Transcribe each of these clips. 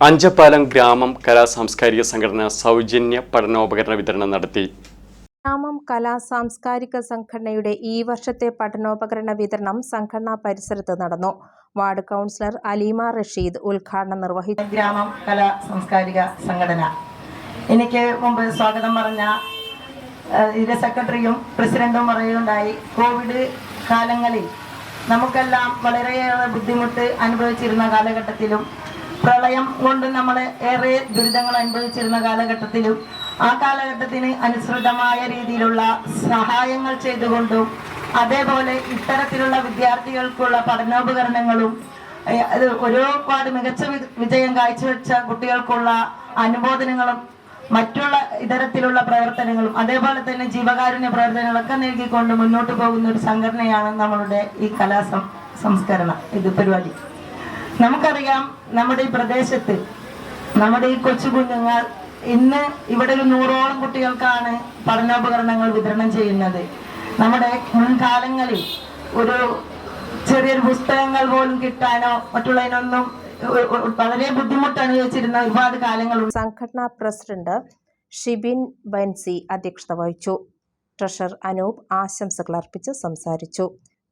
അഞ്ചപ്പാലം ഗ്രാമം കലാ സാംസ്കാരിക സംഘടന സൗജന്യ പഠനോപകരണ വിതരണം നടത്തി. ഗ്രാമം കലാ സാംസ്കാരിക സംഘടനയുടെ ഈ വർഷത്തെ പഠനോപകരണ വിതരണം സംഘടനാ പരിസരത്ത് നടന്നു. വാർഡ് കൗൺസിലർ അലീമ റഷീദ് ഉദ്ഘാടനം നിർവഹിച്ചു. ഗ്രാമം കലാ സാംസ്കാരിക സംഘടന. എനിക്ക് മുമ്പ് സ്വാഗതം പറഞ്ഞ ഇതിന്റെ സെക്രട്ടറിയും പ്രസിഡന്റും പറയുകയുണ്ടായി കോവിഡ് കാലങ്ങളിൽ നമുക്കെല്ലാം വളരെയേറെ ബുദ്ധിമുട്ട് അനുഭവിച്ചിരുന്ന കാലഘട്ടത്തിലും പ്രളയം കൊണ്ട് നമ്മൾ ഏറെ ദുരിതങ്ങൾ അനുഭവിച്ചിരുന്ന കാലഘട്ടത്തിലും ആ കാലഘട്ടത്തിന് അനുസൃതമായ രീതിയിലുള്ള സഹായങ്ങൾ ചെയ്തുകൊണ്ടും അതേപോലെ ഇത്തരത്തിലുള്ള വിദ്യാർത്ഥികൾക്കുള്ള പഠനോപകരണങ്ങളും ഒരുപാട് മികച്ച വിജയം കാഴ്ചവെച്ച കുട്ടികൾക്കുള്ള അനുമോദനങ്ങളും മറ്റുള്ള ഇതരത്തിലുള്ള പ്രവർത്തനങ്ങളും അതേപോലെ തന്നെ ജീവകാരുണ്യ പ്രവർത്തനങ്ങളൊക്കെ നൽകിക്കൊണ്ട് മുന്നോട്ട് പോകുന്ന ഒരു സംഘടനയാണ് നമ്മളുടെ ഈ കലാ സംസ്കരണം ഇത് പരിപാടി. നമുക്കറിയാം നമ്മുടെ ഈ പ്രദേശത്ത് നമ്മുടെ ഈ കൊച്ചു കുഞ്ഞുങ്ങൾ ഇന്ന് ഇവിടെ ഒരു നൂറോളം കുട്ടികൾക്കാണ് പഠനോപകരണങ്ങൾ വിതരണം ചെയ്യുന്നത്. നമ്മുടെ മുൻകാലങ്ങളിൽ ഒരു ചെറിയൊരു പുസ്തകങ്ങൾ പോലും കിട്ടാനോ മറ്റുള്ളതിനൊന്നും വളരെ ബുദ്ധിമുട്ട് അനുഭവിച്ചിരുന്ന ഒരുപാട് കാലങ്ങളുണ്ട്. സംഘടനാ പ്രസിഡന്റ് ഷിബിൻ ബൻസി അധ്യക്ഷത വഹിച്ചു. ട്രഷർ അനൂപ് ആശംസകൾ അർപ്പിച്ച് സംസാരിച്ചു.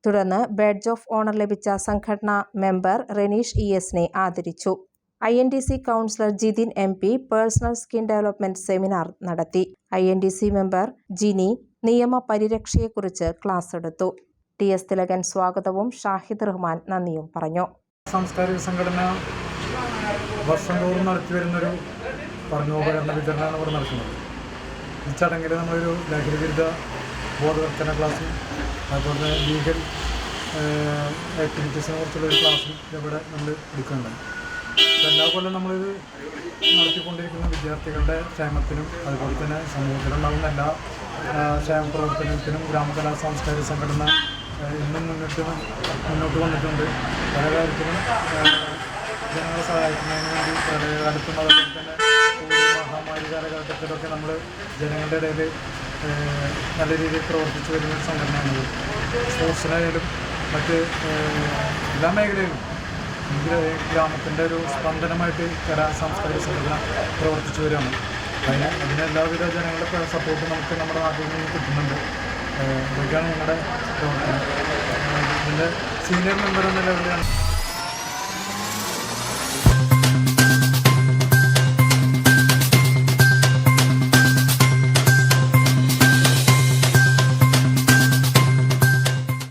തുടർന്ന് ബേഡ്ജ് ഓഫ് ഓണർ ലഭിച്ച സംഘടനാ മെമ്പർ റെനീഷ് ഇ എസിനെ ആദരിച്ചു. I N D C councillor Jithin M P personal skin development seminar നടത്തി. I N D C member Jini നിയമ പരിരക്ഷയെക്കുറിച്ച് ക്ലാസ് എടുത്തു. ടി എസ് തിലകൻ സ്വാഗതവും ഷാഹിദ് റഹ്മാൻ നന്ദിയും പറഞ്ഞു. സാംസ്കാരിക സംഘടന വർഷം തോറും നടത്തി വരുന്നൊരു പറഞ്ഞു വിതരണമാണ് ഇവിടെ നടക്കുന്നത്. ഈ ചടങ്ങിൽ നമ്മളൊരു ലഹരി വിരുദ്ധ ബോധവൽക്കരണ ക്ലാസ്സും അതുപോലെ ലീഗൽ ആക്ടിവിറ്റീസിനെ കുറിച്ചുള്ള ഒരു ക്ലാസ്സും ഇവിടെ നമ്മൾ എടുക്കുന്നുണ്ട്. എല്ലാ കൊല്ലം നമ്മളിത് നടത്തിക്കൊണ്ടിരിക്കുന്ന വിദ്യാർത്ഥികളുടെ ക്ഷേമത്തിനും അതുപോലെ തന്നെ സമൂഹത്തിലുണ്ടാകുന്ന എല്ലാ ക്ഷേമ പ്രവർത്തനത്തിനും ഗ്രാമകലാ സാംസ്കാരിക സംഘടന ഇന്നും മുന്നിട്ട് മുന്നോട്ട് വന്നിട്ടുണ്ട്. പല കാര്യത്തിലും ജനങ്ങളെ സഹായിക്കുന്നതിന് വേണ്ടി പ്രളയകാലത്തും അതുപോലെ തന്നെ മഹാമാരി കാലഘട്ടത്തിലൊക്കെ നമ്മൾ ജനങ്ങളുടെ ഇടയിൽ നല്ല രീതിയിൽ പ്രവർത്തിച്ചു വരുന്ന ഒരു സംഘടനയാണിത്. സ്പോർട്സിനായാലും മറ്റ് എല്ലാ മേഖലയിലും ഗ്രാമത്തിന്റെ ഒരു സ്പന്ദനമായിട്ട് കലാ സാംസ്കാരിക സംഘടന പ്രവർത്തിച്ചു വരികയാണ്. അതിന് അതിന് എല്ലാവിധ ജനങ്ങളുടെ സപ്പോർട്ട് നമുക്ക് നമ്മുടെ നാട്ടിൽ നിന്ന് കിട്ടുന്നുണ്ട്. ഇതൊക്കെയാണ് ഞങ്ങളുടെ പ്രവർത്തനം. ഇതിന്റെ സീനിയർ മെമ്പർ എന്ന ലെവലിലാണ്